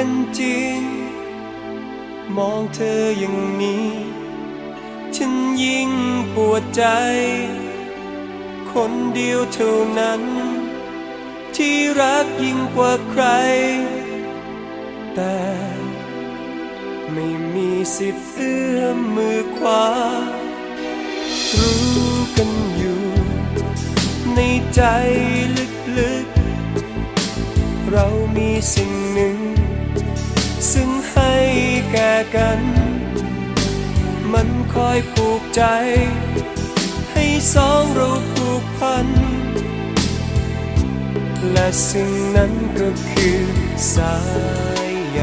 เป็นจริง มองเธออย่างนี้ ฉันยิ่งปวดใจ คนเดียวเท่านั้น ที่รักยิ่งกว่าใคร แต่ไม่มีสิทธิ์เอื้อมมือขวา รู้กันอยู่ ในใจลึกๆ เรามีสิ่งหนึ่ง ซึ่งให้แก่กัน มันคอยผูกใจ ให้สองเราผูกพัน และสิ่งนั้นก็คือสายใย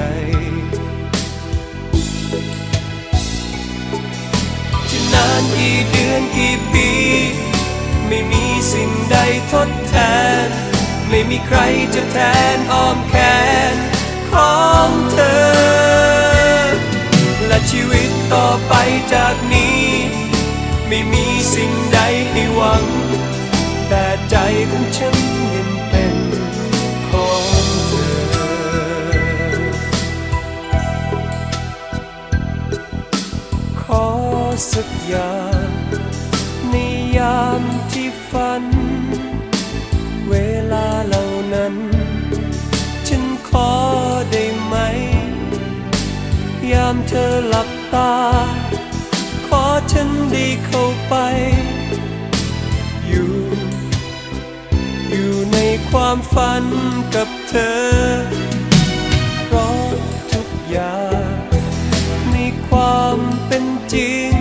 จะนานกี่เดือนกี่ปี ไม่มีสิ่งใดทดแทน ไม่มีใครจะแทนอ้อมแขน ของเธอ และชีวิตต่อไปจากนี้ ไม่มีสิ่งใดให้หวัง แต่ใจของฉันยังเป็นของเธอ ขอสักอย่างในยามที่ฝัน อหลับตา ขอฉันได้เข้าไป อยู่ อยู่ในความฝันกับเธอ เพราะทุกอย่างในความเป็นจริง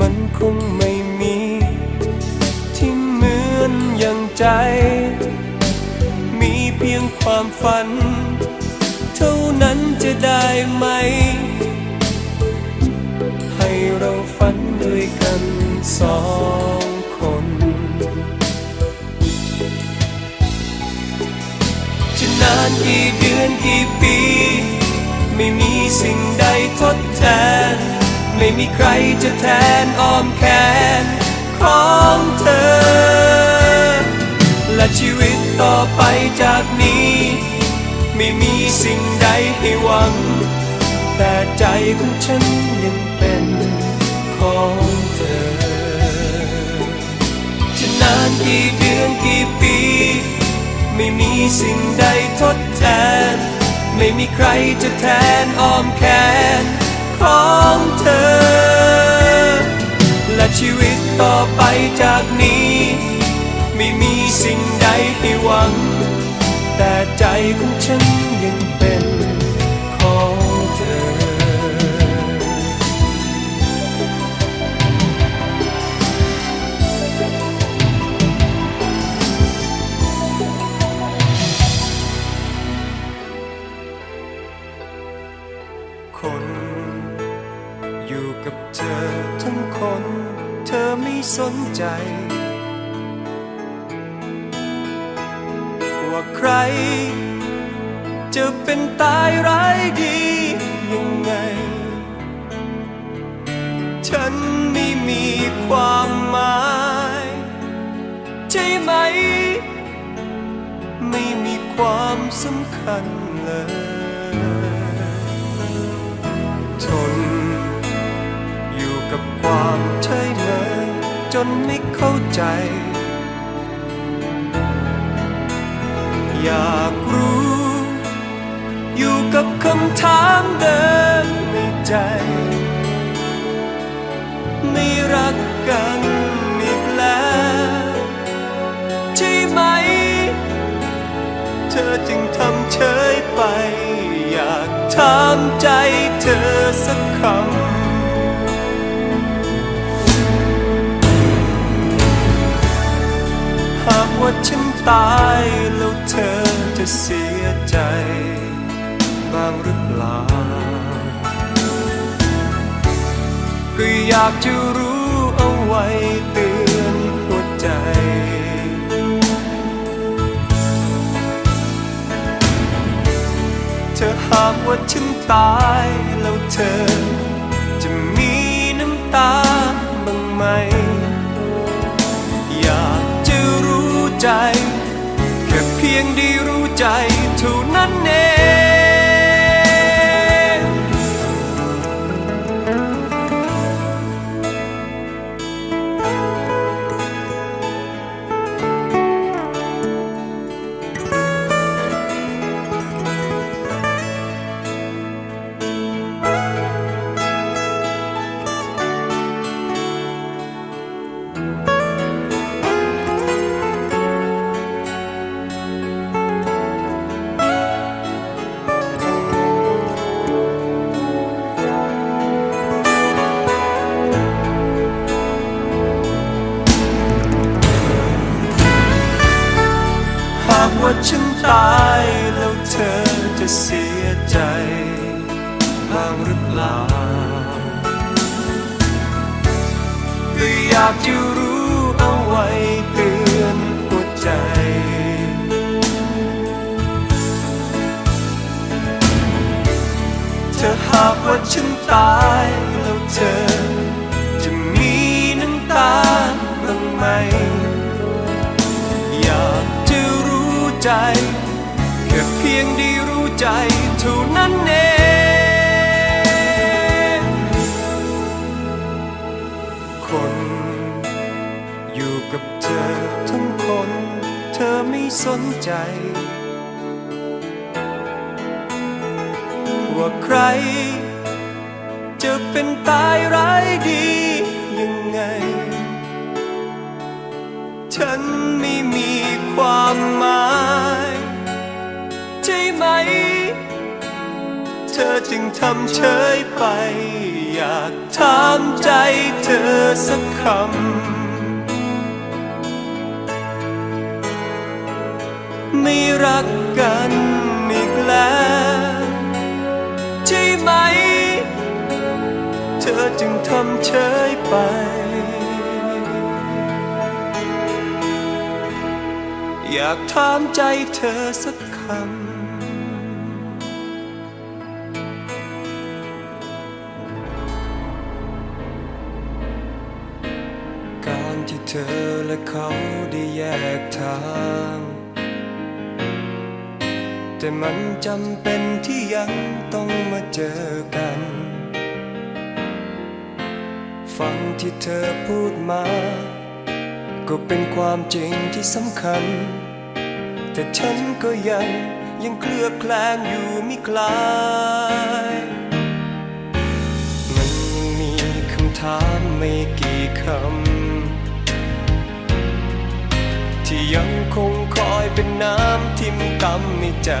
มันคงไม่มี ที่เหมือนอย่างใจ มีเพียงความฝัน นั้นจะได้ไหม ให้เราฝันด้วยกันสองคน จะนานกี่เดือนกี่ปี ไม่มีสิ่งใดทดแทน ไม่มีใครจะแทนอ้อมแขนของเธอ และชีวิตต่อไปจากนี้ ไม่มีสิ่งใดให้หวัง แต่ใจของฉันยังเป็นของเธอ จะนานกี่เดือนกี่ปี ไม่มีสิ่งใดทดแทน ไม่มีใครจะแทนอ้อมแขนของเธอ และชีวิตต่อไปจากนี้ ไม่มีสิ่งใดให้หวัง แต่ใจของฉัน ว่าใคร จะเป็นตายร้ายดียังไง ฉันไม่มีความหมาย ใช่ไหม ไม่มีความสำคัญเลย ทน อยู่กับความใช่ไหมจนไม่เข้าใจ อยากรู้ อยู่กับคำถามเดิมในใจ ไม่รักกันอีกแล้วใช่ไหม เธอจึงทำเฉยไป อยากถามใจเธอสักคำหากว่าฉัน ตายแล้วเธอจะเสียใจบ้างหรือเปล่า ก็อยากจะรู้เอาไว้เตือนหัวใจ เธอหากว่าฉันตายแล้วเธอจะมีน้ำตาบ้างไหม อยากจะรู้ใจ พีพียงได้รู้ใจเท่านั้นเอง พียงได้รู้ใจเท่านั้นเองคนอยู่กับเธอทั้งคน เธอไม่สนใจ ว่าใคร จะเป็นตายร้ายดียังไง ฉันไม่มีความหมาย ช่ไหม เธอจึงทำเฉยไป อยากถามใจเธอสักคำ ไม่รักกันอีกแล้วใช่ไหม เธอจึงทำเฉยไปอยากถามใจเธอสักคำ ธอและเขาได้แยกทาง แต่มันจำเป็นที่ยังต้องมาเจอกัน ฟังที่เธอพูดมา ก็เป็นความจริงที่สำคัญ แต่ฉันก็ยังยังเคลือบแคลงอยู่ไม่คลายมันยังมีคำถามไม่กี่คำ ที่ยังคงคอยเป็นน้ำทิ่มกำในใจ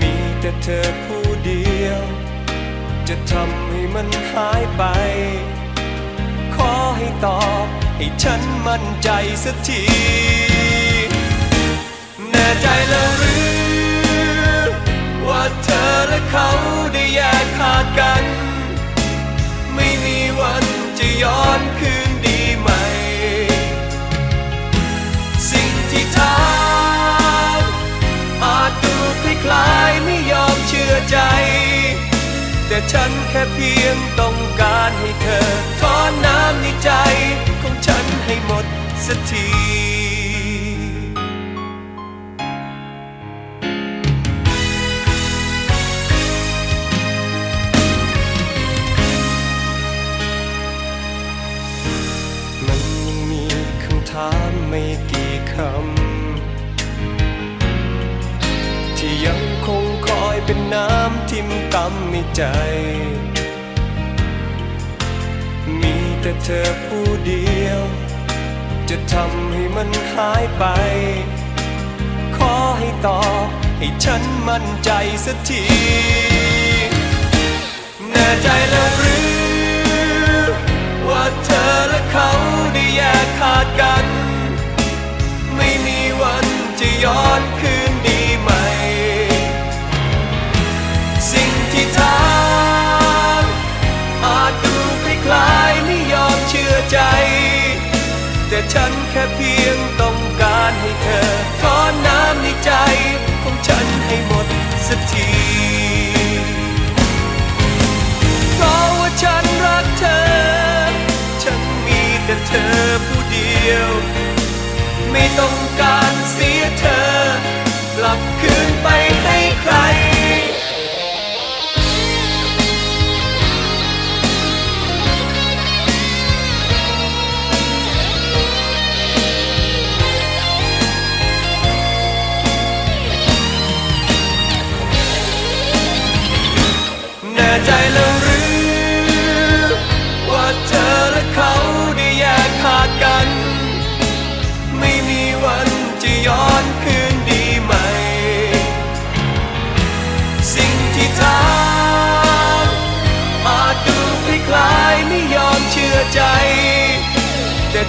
มีแต่เธอผู้เดียว จะทำให้มันหายไป ขอให้ตอบให้ฉันมั่นใจสักทีแน่ใจแล้วหรือ ว่าเธอและเขาได้แยกขาดกัน ไม่มีวันจะย้อนคืน ที่ทำอาจดูคล้ายๆไม่ยอมเชื่อใจ แต่ฉันแค่เพียงต้องการให้เธอถอนน้ำในใจของฉันให้หมดสักทีมันยังมีคำถามไม่กี่คำำในใจ มีแต่เธอผู้เดียว จะทำให้มันหายไป ขอให้ตอบให้ฉันมั่นใจสักทีแน่ใจแล้วหรือ ว่าเธอและเขาได้แยกขาดกัน ไม่มีวันจะย้อนคืน แต่ฉันแค่เพียงต้องการให้เธอถอนน้ำในใจของฉันให้หมดสักทีเพราะว่าฉันรักเธอ ฉันมีแต่เธอผู้เดียวไไม่ต้องการ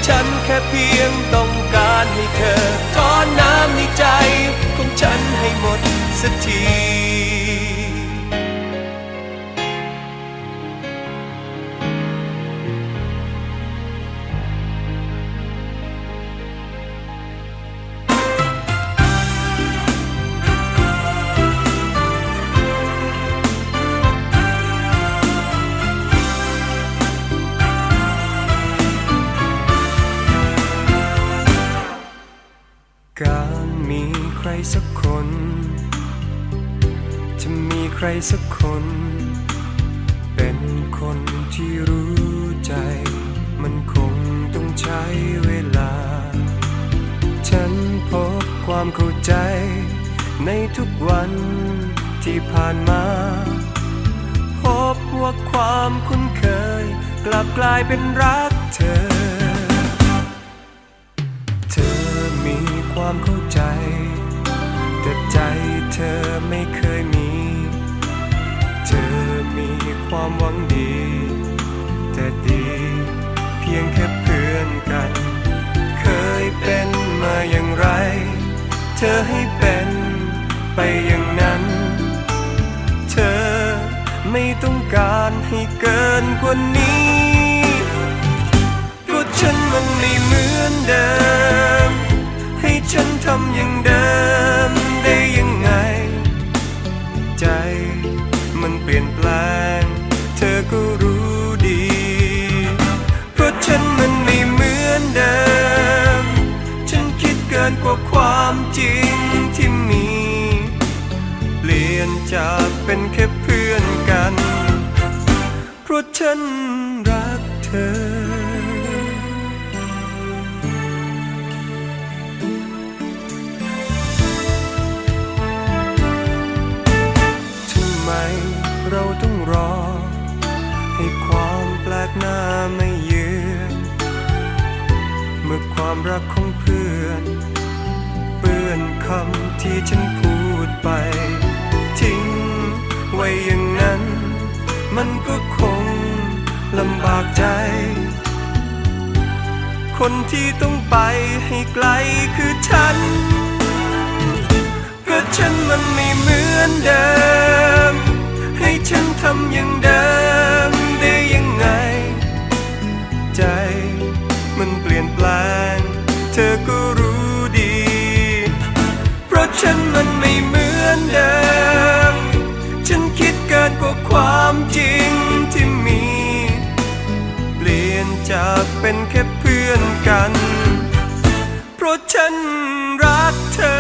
ฉันแค่เพียงต้องการให้เธอถอนน้ำในใจของฉันให้หมดสักที สักคน เป็นคนที่รู้ใจ มันคงต้องใช้เวลา ฉันพบความเข้าใจ ในทุกวันที่ผ่านมา พบว่าความคุ้นเคย กลับกลายเป็นรักเธอ เธอมีความเข้าใจ แต่ใจเธอไม่เคย ความหวังดี แต่ดีเพียงแค่เพื่อนกัน เคยเป็นมาอย่างไร เธอให้เป็นไปอย่างนั้น เธอไม่ต้องการให้เกินกว่านี้ก็ฉันมันไม่เหมือนเดิม ให้ฉันทำอย่างเดิมได้ยังไง ใจมันเปลี่ยนแปลง ฉันมันไม่เหมือนเดิม ฉันคิดเกินกว่าความจริงที่มี เปลี่ยนจากเป็นแค่เพื่อนกัน เพราะฉันรักเธอทำไมเราต้องรอ ให้ความแปลกหน้าไม่ ความรักของเพื่อน เปื้อนคำที่ฉันพูดไป ทิ้งไว้อย่างนั้น มันก็คงลำบากใจ คนที่ต้องไปให้ไกลคือฉัน ก็ฉันมันไม่เหมือนเดิม ให้ฉันทำอย่างเดิมได้ยังไง ใจมันเปลี่ยนแปลง เธอก็รู้ดี เพราะฉันมันไม่เหมือนเดิม ฉันคิดเกินกว่าความจริงที่มี เปลี่ยนจากเป็นแค่เพื่อนกัน เพราะฉันรักเธอ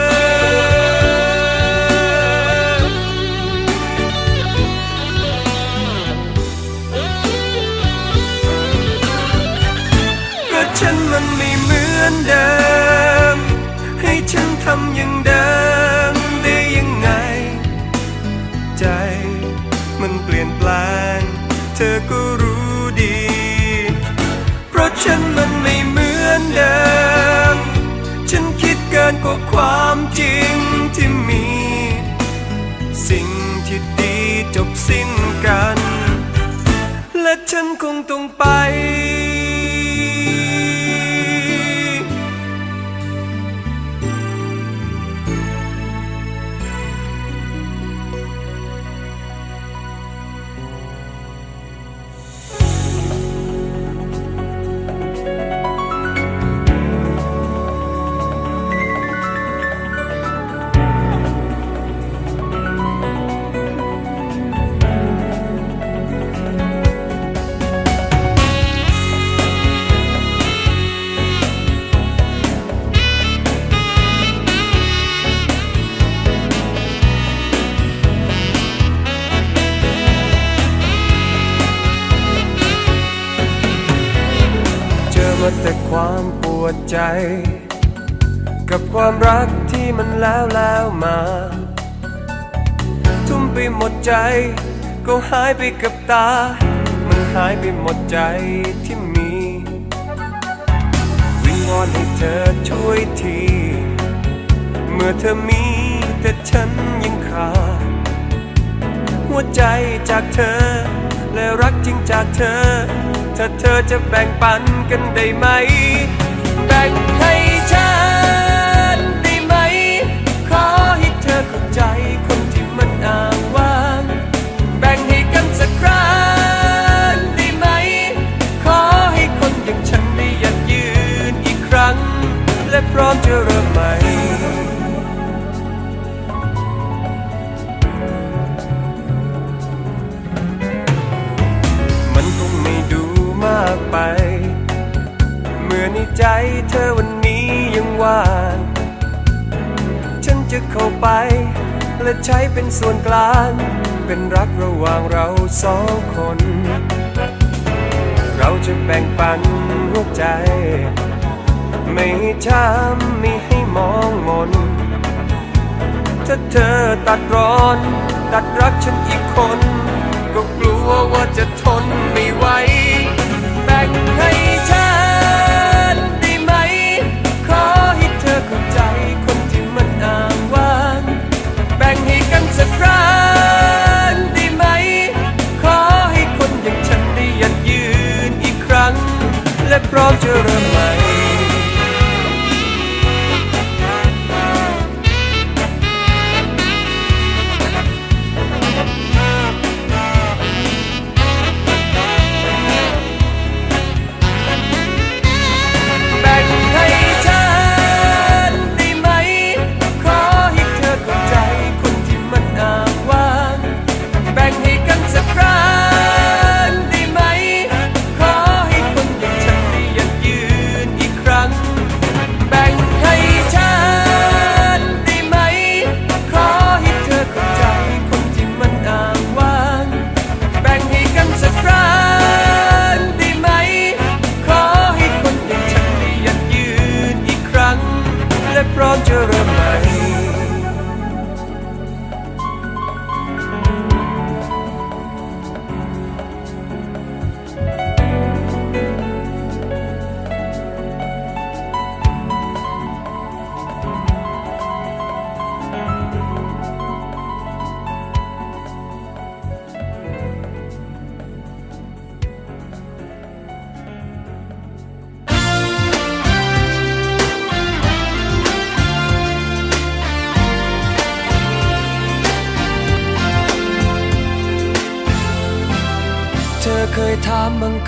จริงที่มี สิ่งที่ดีจบสิ้นกัน และฉันคงต้องไป หายไปกับตา มันหายไปหมดใจที่มี วิงวอนให้เธอช่วยที เมื่อเธอมีแต่ฉันยังขาด หัวใจจากเธอ และรักจริงจากเธอ ถ้าเธอจะแบ่งปันกันได้ไหม ไป เมื่อในใจเธอวันนี้ยังว่างฉันจะเข้าไป และใช้เป็นส่วนกลาง เป็นรักระหว่างเราสองคน เราจะแบ่งปันหัวใจ ไม่ช้ำไม่ให้มองมนถ้าเธอตัดร้อน ตัดรักฉันอีกคน ก็กลัวว่าจะทนไม่ไหว แล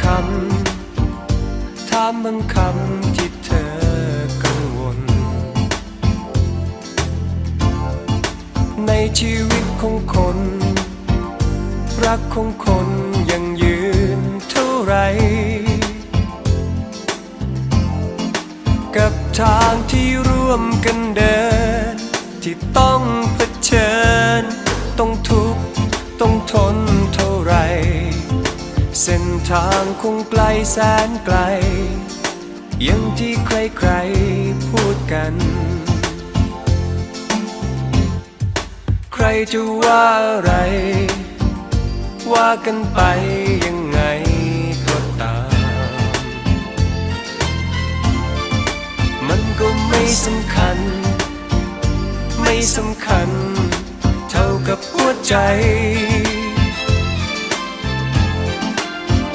ำถามบางคำที่เธอกังวล ในชีวิตของคน รักของคนยังยืนเท่าไร กับทางที่ร่วมกันเดิน ที่ต้องเผชิญ ต้องทุกข์ต้องทนเท่าไร เส้นทางคงไกลแสนไกลย่างที่ใครๆพูดกัน ใครจะว่าอะไร ว่ากันไปยังไงก็ตาม มันก็ไม่สำคัญ ไม่สำคัญ เท่ากับหัวใจ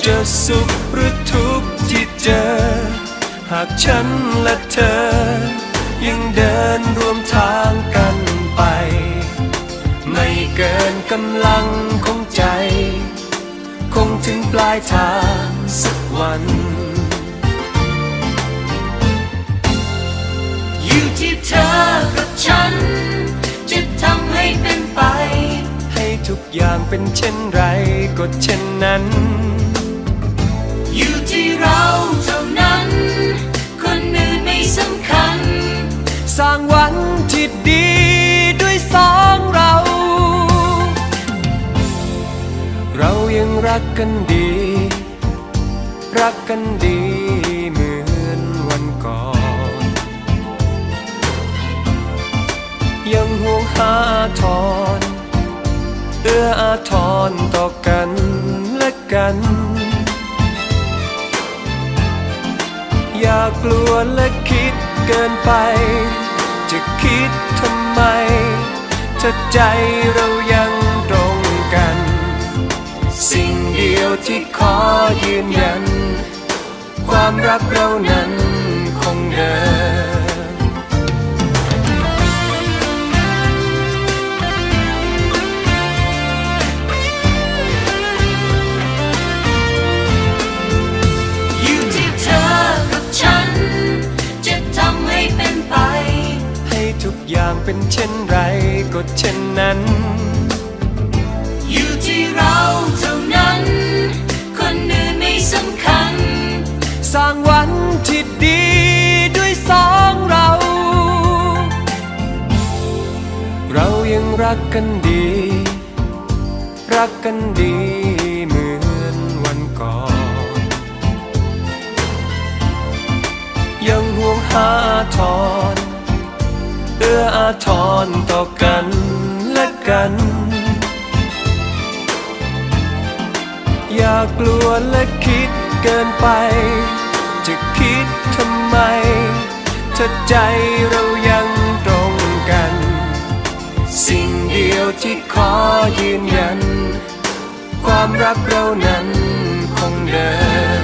จะสุขหรือทุกข์ที่เจอ หากฉันและเธอ ยังเดินร่วมทางกันไป ไม่เกินกำลังของใจ คงถึงปลายทางสักวัน อยู่ที่เธอกับฉัน จะทำให้เป็นไป ให้ทุกอย่างเป็นเช่นไรก็เช่นนั้น เราเท่านั้น คนอื่นไม่สำคัญ สร้างวันที่ดีด้วยสองเรา เรายังรักกันดี รักกันดีเหมือนวันก่อน ยังห่วงหาทอนเอื้ออาทรต่อกันและกัน กลัวและคิดเกินไป จะคิดทำไม ถ้าใจเรายังตรงกัน สิ่งเดียวที่ขอยืนยัน ความรักเรานั้นคงเดินางเป็นเช่นไรก็เช่นนั้น อยู่ที่เราเท่านั้น คนอื่นไม่สำคัญ สร้างวันที่ดีด้วยสองเรา เรายังรักกันดี รักกันดี อื้ออาทรต่อกันและกัน อย่ากลัวและคิดเกินไป จะคิดทำไม ถ้าใจเรายังตรงกัน สิ่งเดียวที่ขอยืนยัน ความรักเรานั้นคงเดิม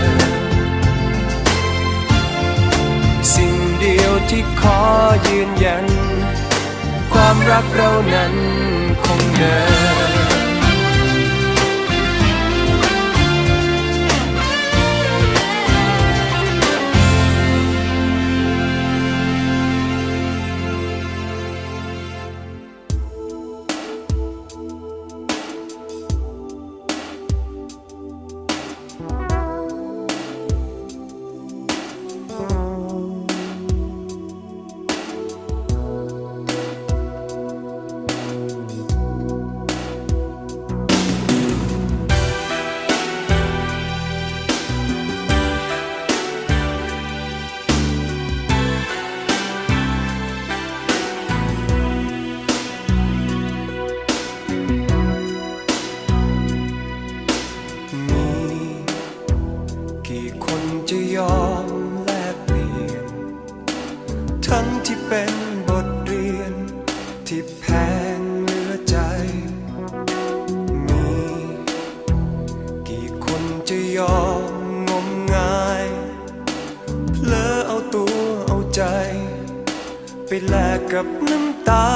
สิ่งเดียวที่ขอยืนยัน ความรักเรานั้นคงเดิน ยอมงมงายเพลอเอาตัวเอาใจ ไปแลกกับน้ำตา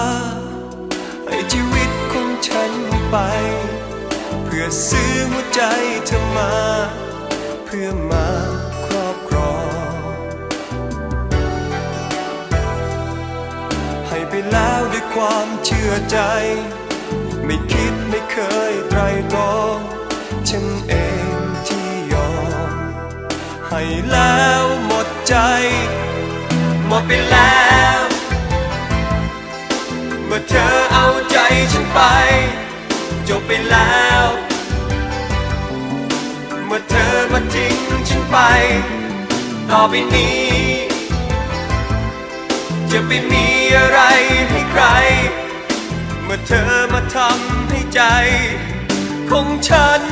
ให้ชีวิตของฉันไป เพื่อซื้อหัวใจเธอมา เพื่อมาครอบครอง ให้ไปแล้วด้วยความเชื่อใจ ไม่คิดไม่เคยไตรตรองฉันเอง ให้แล้วหมดใจ หมดไปแล้ว เมื่อเธอเอาใจฉันไป จบไปแล้ว เมื่อเธอมาทิ้งฉันไป ต่อไปนี้ จะไปมีอะไรให้ใคร เมื่อเธอมาทำให้ใจ ของฉัน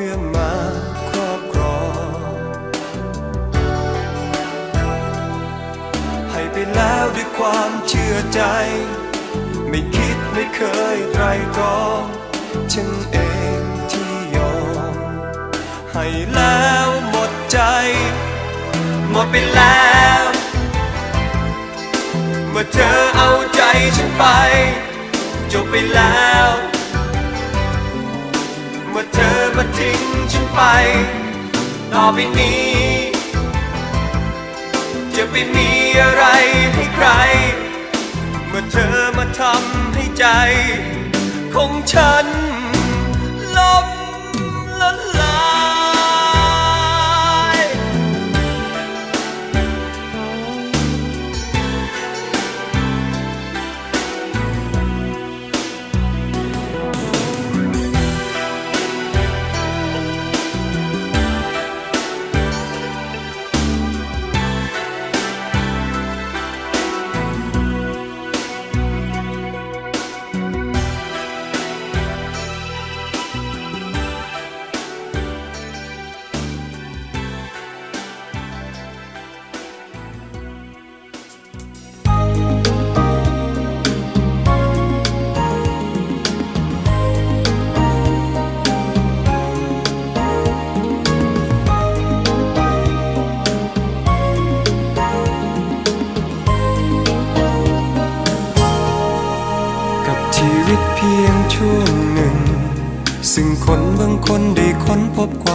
พื่อมาครอบครองให้ไปแล้วด้วยความเชื่อใจ ไม่คิดไม่เคยไตรตรองฉันเองที่ยอม ให้แล้วหมดใจ หมดไปแล้ว เมื่อเธอเอาใจฉันไป จบไปแล้ว เมื่อเธอมาทิ้งฉันไป ต่อไปนี้ จะไปมีอะไรให้ใคร เมื่อเธอมาทำให้ใจ ของฉัน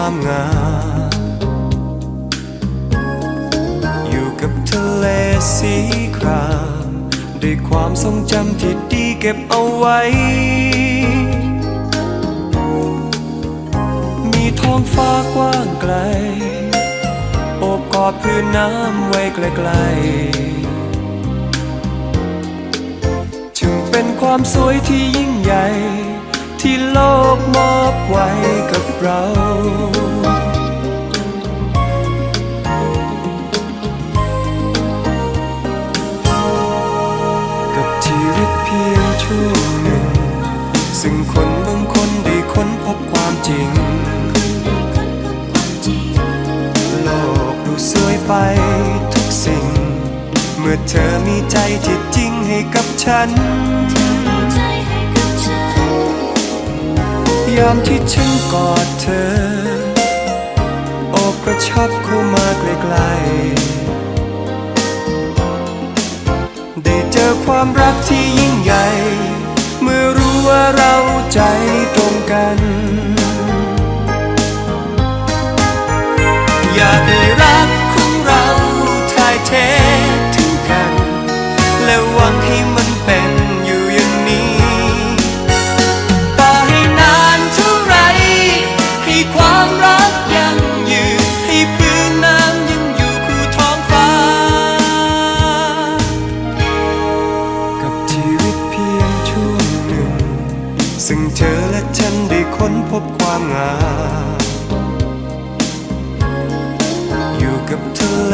ความงาม อยู่กับทะเลสีครามด้วยความทรงจำที่ดีเก็บเอาไว้ มีท้องฟ้ากว้างไกล โอบกอดพื้นน้ำไว้ไกลๆ จึงเป็นความสวยที่ยิ่งใหญ่ ที่โลกมอบไว้กับเรา กับชีวิตเพียงช่วงหนึ่ง ซึ่งคนบางคนได้ค้นพบความจริง โลกดูสวยไปทุกสิ่ง เมื่อเธอมีใจที่จริงให้กับฉัน ยามที่ฉันกอดเธอโอบกระชับเข้ามาใกล้ๆได้เจอความรักที่ยิ่งใหญ่ เมื่อรู้ว่าเราใจตรงกัน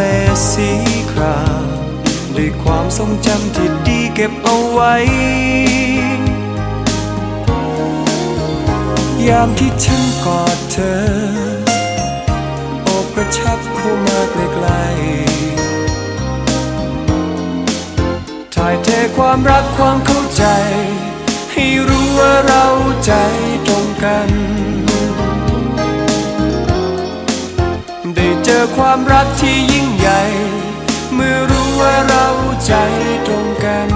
เลสีครามด้วยความทรงจำที่ดีเก็บเอาไว้ ยามที่ฉันกอดเธอ โอบกระชับเข้ามาใกล้ๆถ่ายเทความรักความเข้าใจ ให้รู้ว่าเราใจตรงกัน จอความรักที่ยิ่งใหญ่ เมื่อรู้ว่าเราใจตรงกัน